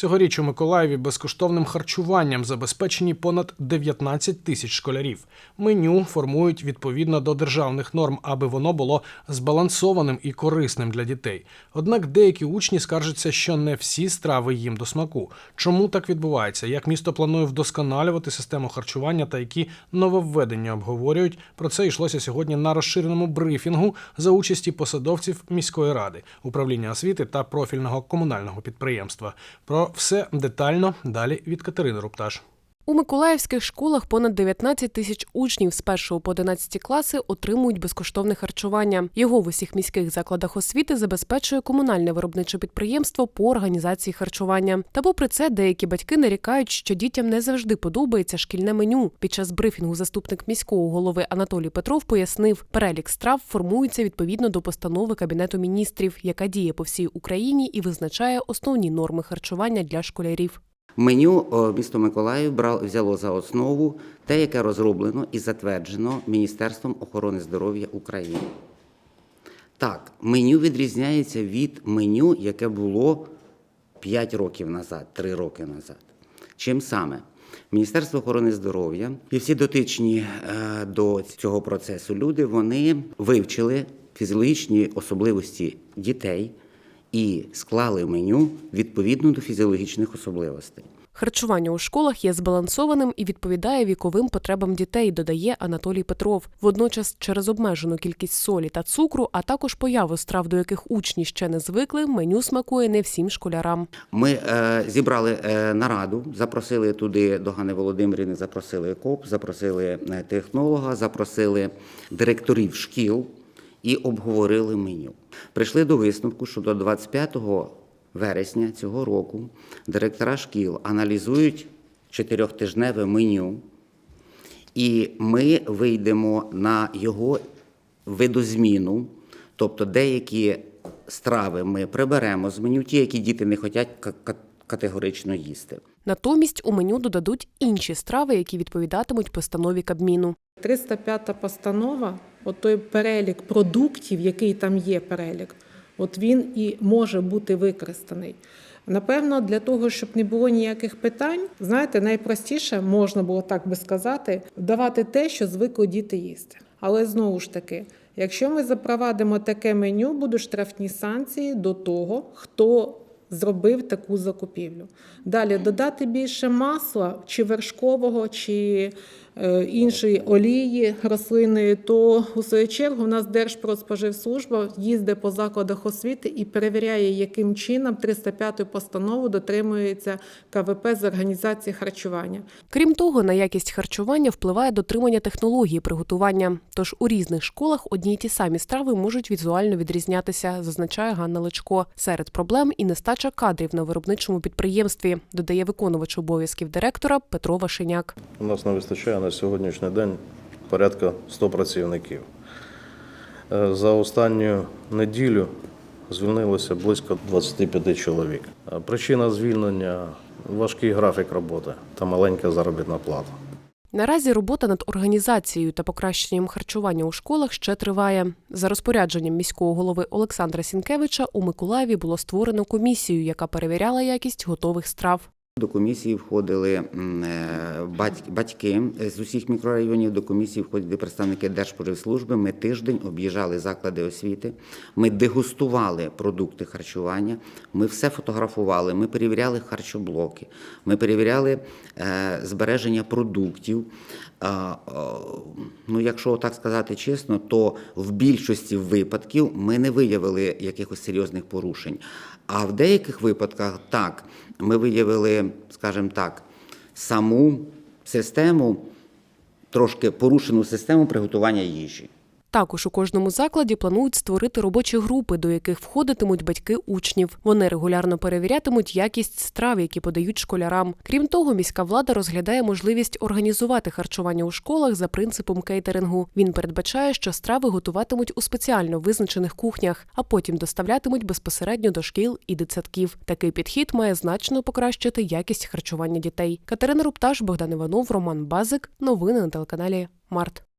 Цьогоріч у Миколаєві безкоштовним харчуванням забезпечені понад 19 тисяч школярів. Меню формують відповідно до державних норм, аби воно було збалансованим і корисним для дітей. Однак деякі учні скаржаться, що не всі страви їм до смаку. Чому так відбувається? Як місто планує вдосконалювати систему харчування та які нововведення обговорюють? Про це йшлося сьогодні на розширеному брифінгу за участі посадовців міської ради, управління освіти та профільного комунального підприємства. Про все детально далі від Катерини Рупташ. У миколаївських школах понад 19 тисяч учнів з 1 по 11 класи отримують безкоштовне харчування. Його в усіх міських закладах освіти забезпечує комунальне виробниче підприємство по організації харчування. Та попри це, деякі батьки нарікають, що дітям не завжди подобається шкільне меню. Під час брифінгу заступник міського голови Анатолій Петров пояснив, перелік страв формується відповідно до постанови Кабінету міністрів, яка діє по всій Україні і визначає основні норми харчування для школярів. Меню місто Миколаїв брав, взяло за основу те, яке розроблено і затверджено Міністерством охорони здоров'я України. Так, меню відрізняється від меню, яке було 5 років назад, 3 роки назад. Чим саме? Міністерство охорони здоров'я і всі дотичні е, до цього процесу люди вони вивчили фізіологічні особливості дітей і склали меню відповідно до фізіологічних особливостей. Харчування у школах є збалансованим і відповідає віковим потребам дітей, додає Анатолій Петров. Водночас, через обмежену кількість солі та цукру, а також появу страв, до яких учні ще не звикли, меню смакує не всім школярам. Ми е, зібрали е, нараду, запросили туди до Гани Володимирівни, запросили КОП, запросили е, технолога, запросили директорів шкіл і обговорили меню. Прийшли до висновку, що до 25 вересня цього року директора шкіл аналізують чотирьохтижневе меню, і ми вийдемо на його видозміну, тобто деякі страви ми приберемо з меню, ті, які діти не хочуть ка- ка- категорично їсти. Натомість у меню додадуть інші страви, які відповідатимуть постанові Кабміну. 305 постанова, от той перелік продуктів, який там є перелік, от він і може бути використаний. Напевно, для того, щоб не було ніяких питань, знаєте, найпростіше можна було так би сказати, давати те, що звикли діти їсти. Але знову ж таки, якщо ми запровадимо таке меню, будуть штрафні санкції до того, хто зробив таку закупівлю. Далі додати більше масла, чи вершкового, чи е, іншої олії рослинної, то у свою чергу у нас Держпродспоживслужба їздить по закладах освіти і перевіряє, яким чином 305 постанову дотримується КВП з організації харчування. Крім того, на якість харчування впливає дотримання технології приготування. Тож у різних школах одні й ті самі страви можуть візуально відрізнятися, зазначає Ганна Личко. Серед проблем і нестача кадрів на виробничому підприємстві, додає виконувач обов'язків директора Петро Вашеняк. У нас не вистачає на сьогоднішній день порядка 100 працівників. Е, За останню неділю звільнилося близько 25 чоловік. Е, Причина звільнення важкий графік роботи та маленька заробітна плата. Наразі робота над організацією та покращенням харчування у школах ще триває. За розпорядженням міського голови Олександра Сінкевича у Миколаєві було створено комісію, яка перевіряла якість готових страв. До комісії входили е, батьки з усіх мікрорайонів. До комісії входили представники Держпродслужби. Ми тиждень об'їжджали заклади освіти. Ми дегустували продукти харчування. Ми все фотографували. Ми перевіряли харчоблоки. Ми перевіряли е, збереження продуктів. О, Ну, якщо так сказати чесно, то в більшості випадків ми не виявили якихось серйозних порушень. А в деяких випадках так, ми виявили, скажімо так, саму систему, трошки порушену систему приготування їжі. Також у кожному закладі планують створити робочі групи, до яких входитимуть батьки учнів. Вони регулярно перевірятимуть якість страв, які подають школярам. Крім того, міська влада розглядає можливість організувати харчування у школах за принципом кейтерингу. Він передбачає, що страви готуватимуть у спеціально визначених кухнях, а потім доставлятимуть безпосередньо до шкіл і дитсадків. Такий підхід має значно покращити якість харчування дітей. Катерина Рупташ, Богдан Іванов, Роман Базик. Новини на телеканалі Март.